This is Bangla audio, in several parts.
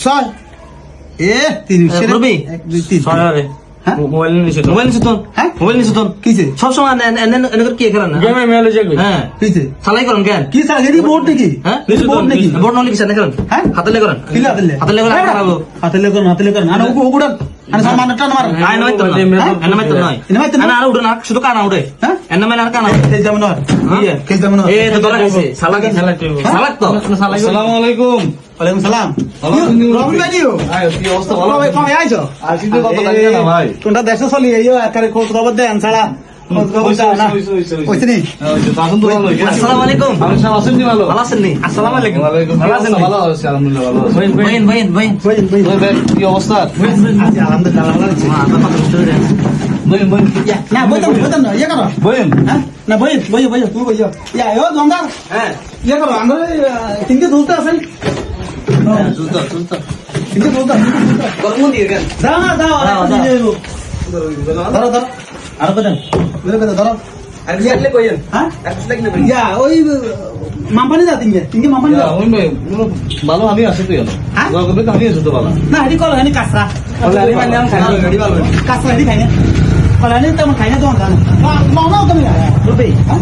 ছয়। এ তিন এক দুই তিন। ছয় হবে। হ্যাঁ? মোবাইল নিছে মোবাইল নিছে তো? হ্যাঁ? মোবাইল নিছে তো? কিছে সবসময় এনে- এনে- এনে- এনে কি করেন গেমে মেলে যাবে হ্যাঁ। কিছে চালাই করেন কেন কি স্যার এটি বোর্ড নাকি? হ্যাঁ? বোর্ড নাকি? বোর্ড নলি কিসের করেন হ্যাঁ? হাতে করেন। কিলে হাতে লে হাতে করেন। খারাপ হাতে করেন হাতে করেন। আনা উগু উগুড়ান আনা সামান টান মার। আয় নয়। তো হ্যাঁ? এনে মাই নয়। এনে মাইতো নয়? আর উড়ে না শুধু কানা উড়ে হ্যাঁ? এনে মানে আর কানা খেল যাবেন আর হ্যাঁ? খেল যাবেন আর এ তো ধরা গেছে। সালাক সালাক সালাক তো। আসসালামু আলাইকুম। ওয়ালাইকুম সালাম? রবিন ভাই কি অবস্থা ভালো ভাই কমে আইছো আসিতে কত লাগবে না ভাই? কোনটা দেশে চলি এই একারে খোঁজ খবর দেন ছাড়া হ্যাঁ, ইয়ে করো। হ্যাঁ? ইয়া হ্যাঁ। ইয়ে আমরা তিনকে দুলতে আছেন। জুতো জুতো তিনকে দুলতে গরম দিয়ে গেল না দাও দাও, দাও। ধরো ধরো আর করেন ধরে ধরো ধরো আর লাগলে কইেন হ্যাঁ এক লাগলে ইয়া ওই মামপানি যা তিনকে তিনকে মামপানি যা ওই ভাই, ভালো আমি আছি তো জানো হ্যাঁ? দোয়া করবে তো আমি আছি তো ভালো না হেডি কল হেডি কাঁচরা কাঁচরা হেডি খাই না কল হেডি তেমন খাই না তোমার জানো নাও নাও তুমি রবি হ্যাঁ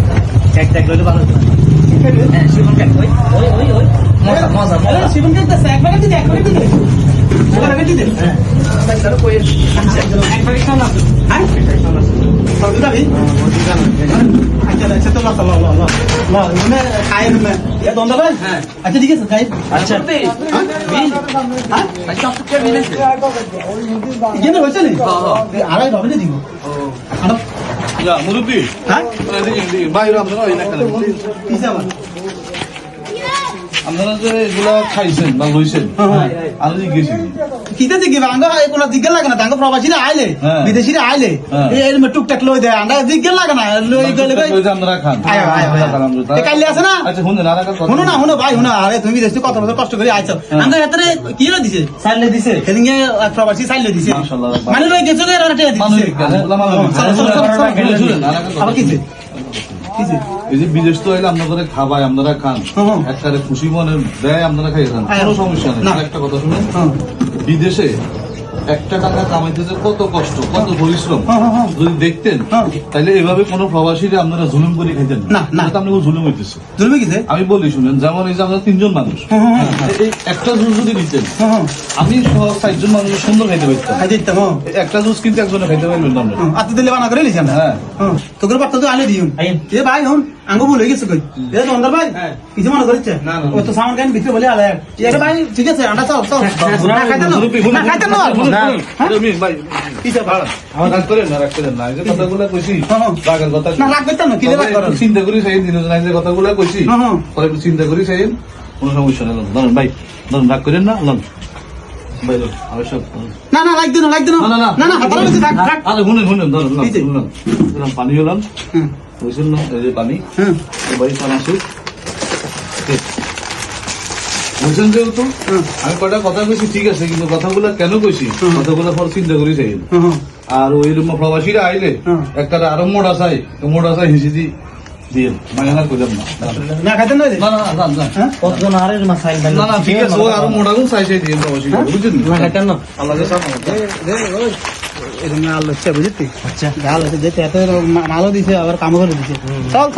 এক এক লইলে ভালো হ্যাঁ শিবন কেন ওই ওই ওই আচ্ছা আচ্ছা মানে ইয়া হ্যাঁ। আচ্ছা ঠিক আছে আচ্ছা। বিল হ্যাঁ? আড়াই না দিব। মুরব্বি। হ্যাঁ? বাইরে আপনারা ওই না খালি। কিসে আবার আপনারা যে এগুলা খাইছেন বা লইছেন হ্যাঁ। আমি জিজ্ঞেস কিতে দিকে আঙ্গ কোনো দিকে লাগে না তাঙ্গ প্রবাসীরা আইলে হ্যাঁ। বিদেশিরা আইলে হ্যাঁ। এই টুকটাক লই দেয় আন্ডা দিকে লাগে না লই গেলে আপনারা খান কালি আছে না? আচ্ছা শুনুন আর শুনো না শুনো ভাই শুনো আরে তুমি বিদেশে কত বছর কষ্ট করে আইছো হ্যাঁ। আঙ্গ কি রে দিছে সাইলে দিছে সেদিনকে প্রবাসী সাইলে দিছে মাশাআল্লাহ। মানে লই গেছো রে রাতে দিছে আর একটা কথা আবার কিছে এই যে বিদেশ তো এলে আপনারা খাবাই আপনারা খান। একবারে খুশি মনে দেয় আপনারা কোনো সমস্যা নেই। একটা কথা শুনুন। হ্যাঁ। বিদেশে একটা টাকা কামাইতেছে কত কষ্ট কত পরিশ্রম। হ্যাঁ, হ্যাঁ, হ্যাঁ। যদি দেখতেন। তাহলে এভাবে কোনো প্রবাসীরা আপনারা জুলুম করে খাইতেন না, না। এটা তো জুলুম হইতেছে। জুলবে কিছে আমি বলি শুনেন যেমন এই যে আমরা তিনজন মানুষ। এই একটা জুস যদি দিতেন আমি চারজন মানুষের সুন্দর খাইতে পারতাম। দিতাম একটা জুস কিন্তু একজনে খাইতে পারবেন না দিলে বানা করে আমরা। হ্যাঁ। তোকে বার্তা তো আলে আইন। এ ভাই হন। আঙ্গ ভুল হয়ে গেছে কই? এ দন্দর ভাই? হ্যাঁ। কিছু মনে না, না, না। ও তো সামান কেন ভিতরে বলে আলে এ ভাই ঠিক আছে আন্ডা চাও চাও। না খাইতে না না খাইতে না। না শুনুন, হ্যাঁ? রবি, ভাই, কিসে ভাড়া আমার কাজ করেন না রাগ করেন না এই কথাগুলো কইছি। হ্যাঁ, হ্যাঁ। রাগের কথা না রাগ করতাম না কি রাগ করেন চিন্তা করি সেই দিন যে কথাগুলো কইছি। হ্যাঁ, হ্যাঁ। পরে চিন্তা করি সেই কোনো সমস্যা নেই ধরুন ভাই ধরুন রাগ করেন না লন। ভাই লন আবশ্যক না না লাগ দিন লাগ দিন না, না, না। না না হাতার বেশি থাক থাক আরে শুনেন শুনেন ধরুন লন, কি যে? লন। লন, পানি হলাম হুম বুঝছেন না এই যে পানি হুম এই বাড়ি পান আসুক বুঝছেন যেহেতু? আমি কটা কথা কইছি ঠিক আছে কিন্তু কথাগুলো কেন কইছি? কথাগুলো পর চিন্তা করি হুম, হুম আর ওই প্রবাসীরা আইলে একটা আরও মোড়া চাই তো মোড়া চাই হিসি দি দিয়ে। মানে না কইলাম না। না খাইতে না না না না না। হ্যাঁ? কতজন আরে মাসাইল না না ঠিক আছে ও আরও মোড়া গুণ চাই চাই দিয়ে প্রবাসী বুঝছেন? না খাইতেন না আল্লাহ। সাথ এরকম আলো হচ্ছে বুঝলি? আচ্ছা। আলো হচ্ছে যেতে এত মালও দিছে আবার কামও করে দিছে। চল চল।